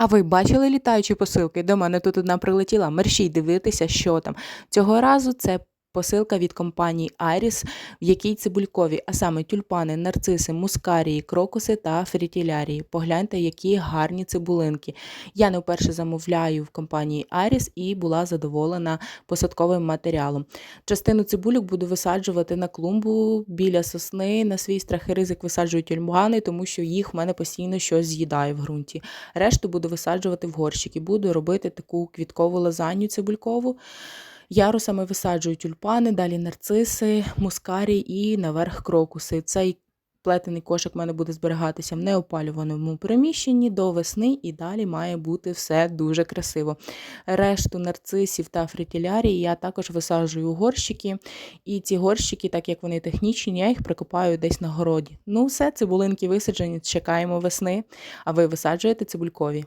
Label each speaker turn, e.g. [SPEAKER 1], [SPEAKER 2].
[SPEAKER 1] А ви бачили літаючі посилки? До мене тут одна прилетіла. Мерщій дивитися, що там. Цього разу це посилка від компанії Iris, в якій цибулькові, а саме тюльпани, нарциси, мускарії, крокуси та фрітілярії. Погляньте, які гарні цибулинки. Я не вперше замовляю в компанії Iris і була задоволена посадковим матеріалом. Частину цибулюк буду висаджувати на клумбу біля сосни. На свій страх і ризик висаджую тюльмани, тому що їх в мене постійно щось з'їдає в ґрунті. Решту буду висаджувати в горщики. Буду робити таку квіткову лазанью цибулькову. Ярусами висаджую тюльпани, далі нарциси, мускарій і наверх крокуси. Цей плетений кошик в мене буде зберігатися в неопалюваному приміщенні до весни, і далі має бути все дуже красиво. Решту нарцисів та фритілярій я також висаджую у горщики. І ці горщики, так як вони технічні, я їх прикопаю десь на городі. Ну, все, цибулинки висаджені, чекаємо весни. А ви висаджуєте цибулькові?